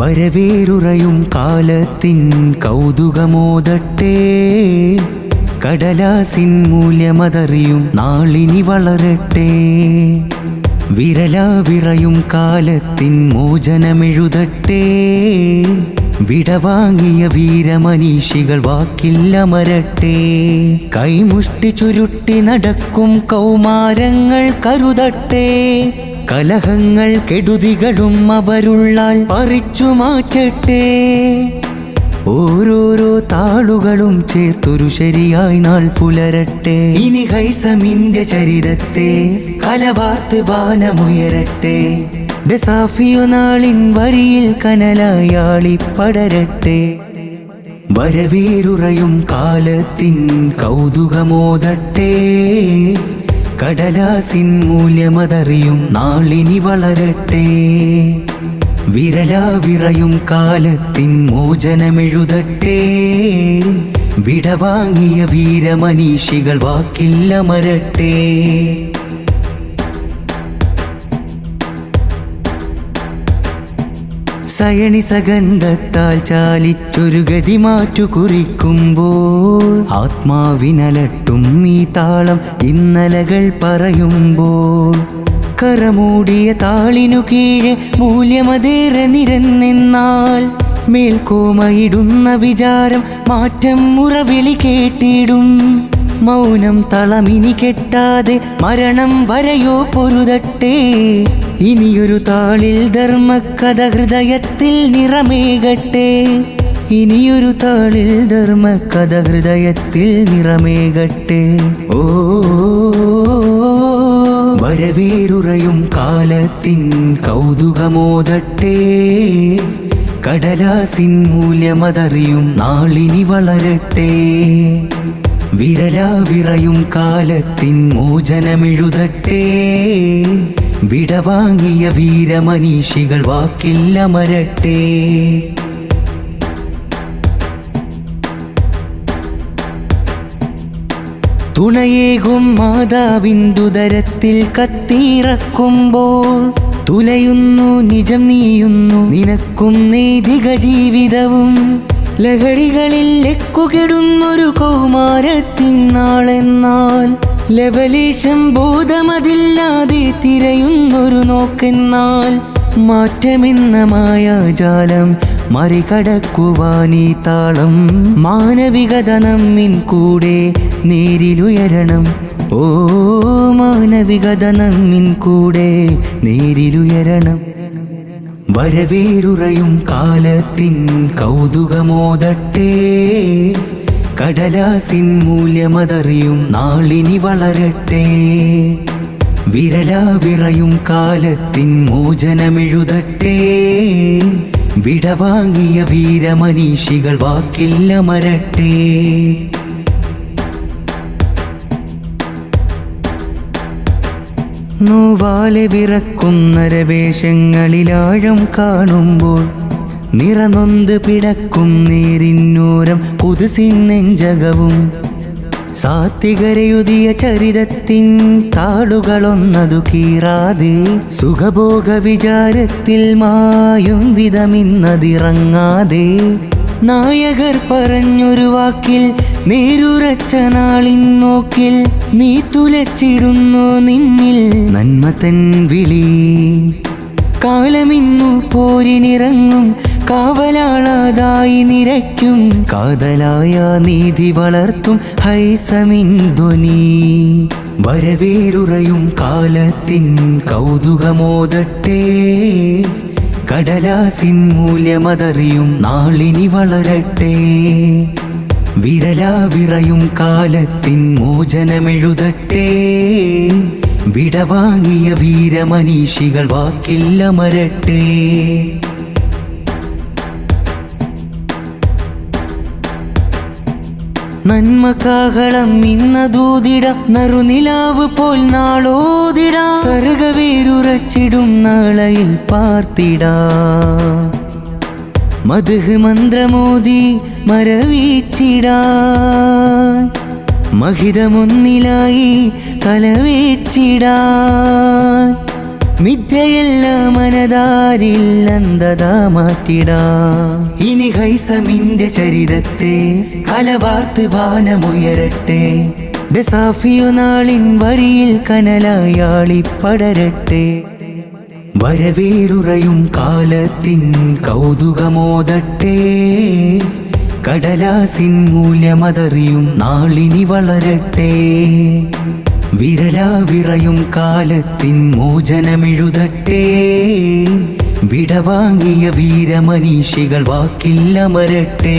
വരവേറുറയും കാലത്തിൻ കൗതുകമോദട്ടെ കടലാസിൻ മൂല്യമതറിയും നാളിനി വളരട്ടെ. വിരലാവിറയും കാലത്തിൻ മോചനമെഴുതട്ടെ. വിടവാങ്ങിയ വീരമനീഷികൾ വാക്കില്ലമരട്ടെ. കൈമുഷ്ടി ചുരുട്ടി നടക്കും കൗമാരങ്ങൾ കരുതട്ടെ. കലഹങ്ങൾ കെടുതികളും അവരുള്ളാൽ പറിച്ചു മാറ്റട്ടെ. ഓരോരോ താളുകളും ചേർത്തൊരു ശരിയായി നാൾ പുലരട്ടെ. ഇനി ഹൈസമിന്റെ ചരിതത്തെ കലവാർത്ത് വാനമുയരട്ടെ. ദസാഫിയോ നാളിൻ വരിയിൽ കനലായാളി പടരട്ടെ വരവേറുറയും കാലത്തിൻ കൗതുകമോദട്ടെ കടലാസിൻ മൂല്യമതറിയും നാളിനി വളരട്ടെ. വിരലാവിറയും കാലത്തിൻ മോചനമെഴുതട്ടെ. വിടവാങ്ങിയ വീരമനീഷികൾ വാക്കില്ലമരട്ടെ സയണി സഗന്ധത്താൽ ചാലിച്ചൊരു ഗതി മാറ്റു കുറിക്കുമ്പോൾ ആത്മാവിനലട്ടും ഈ താളം ഇന്നലകൾ പറയുമ്പോൾ. കരമൂടിയ താളിനു കീഴെ മൂല്യമതേറെ നിരന്നെന്നാൽ മേൽക്കോമയിടുന്ന വിചാരം മാറ്റം മുറവിളി കേട്ടിടും. മൗനം തളമിനി കെട്ടാതെ മരണം വരയോ പൊരുതട്ടെ. ഇനിയൊരു താളിൽ ധർമ്മകഥ ഹൃദയത്തിൽ നിറമേകട്ടെ. ഇനിയൊരു താളിൽ ധർമ്മകഥ ഹൃദയത്തിൽ നിറമേകട്ടെ. ഓ വരവേറുറയും കാലത്തിൻ കൗതുകമോദട്ടെ കടലാസിൻ മൂല്യമതറിയും നാളിനി വളരട്ടെ. വിരലാവിറയും കാലത്തിൻ മോചനമെഴുതട്ടെ. വിടവാങ്ങിയ വീരമനീഷികൾ വാക്കില്ല മരട്ടെ തുണയേകും മാതാവിന്ദുദരത്തിൽ കത്തിയിറക്കുമ്പോൾ തുലയുന്നു നിജം നീയുന്നു നിനക്കും നൈതിക ജീവിതവും. ലഹരികളിൽ ലെക്കുകെടുന്നൊരു കൗമാരത്തിൻ നാളെന്നാൽ ലവലേശം ബോധമതില്ലാതെ തിരയുന്നൊരു നോക്കെന്നാൽ മാറ്റമെന്ന മായാജാലം മറികടക്കുവാനീ താളം. മാനവികത നമ്മിൻ കൂടെ നേരിലുയരണം. ഓ മാനവികത നമ്മിൻ കൂടെ നേരിലുയരണം. വരവേറുറയും കാലത്തിൻ കൗതുകമോദട്ടെ കടലാസിൻ മൂല്യമതറിയും നാളിനി വളരട്ടെ. വിരലാവിറയും കാലത്തിൻ മോചനമെഴുതട്ടെ. വിടവാങ്ങിയ വീരമനീഷികൾ വാക്കില്ല മരട്ടെ. നോവാലെ വിറക്കുന്ന രവേശങ്ങളിലാഴം കാണുമ്പോൾ നിറനൊന്ത് പിടക്കും നേരിന്നോരം കുതിസിൻ നെഞ്ചകവും. സാത്വികരയുതിയ ചരിതത്തിൻ താളുകളൊന്നതു കീറാതെ സുഖഭോഗ വിചാരത്തിൽ മായും വിധമിന്നതിറങ്ങാതെ. നായകർ പറഞ്ഞൊരു വാക്കിൽ നേരുറച്ച നാളിൻ നോക്കിൽ നീ തുലച്ചിടുന്നു നിന്നിൽ നന്മതൻ വിളി. കാലമിന്നു പോരിനിറങ്ങും കാവലാളാതായി നിരയ്ക്കും. കാതലായ നീതി വളർത്തും ഹൈസമിൻ ധ്വനി. വരവേറുറയും കാലത്തിൻ കൗതുകമോദട്ടെ കടലാസിൻ മൂല്യമതറിയും നാളിനി വളരട്ടെ. വിരലാവിറയും കാലത്തിൻ മോചനമെഴുതട്ടെ. വിടവാങ്ങിയ വീരമനീഷികൾ വാക്കില്ലമരട്ടെ. നന്മ കാഹളം ഇന്നതൂതിട നറുനിലാവ് പോൽ നാളോതിട. സർഗവേരുറച്ചിടും നാളയിൽ പാർത്തിടാ. മധുഹ് മന്ത്രമോദി മരവീച്ചിടാ. മഹിതമൊന്നിലായി തലവേച്ചിടാൻ മിഥ്യയെല്ലാം മനതാരില്ലന്തതാ മാറ്റിടാ. ഇനി ഹൈസമിന്റെ ചരിതത്തെ കലവാർത്ത് വാനമുയരട്ടെ. ദസാഫിയു നാളിൻ വരിയിൽ കനലായാളി പടരട്ടെ. വരവേറുറയും കാലത്തിൻ കൗതുകമോദട്ടെ കടലാസിൻ മൂല്യമതറിയും നാളിനി വളരട്ടെ. വിരലാവിറയും കാലത്തിൻ മോചനമെഴുതട്ടെ. വിടവാങ്ങിയ വീരമനീഷികൾ വാക്കില്ല വാക്കില്ലമരട്ടെ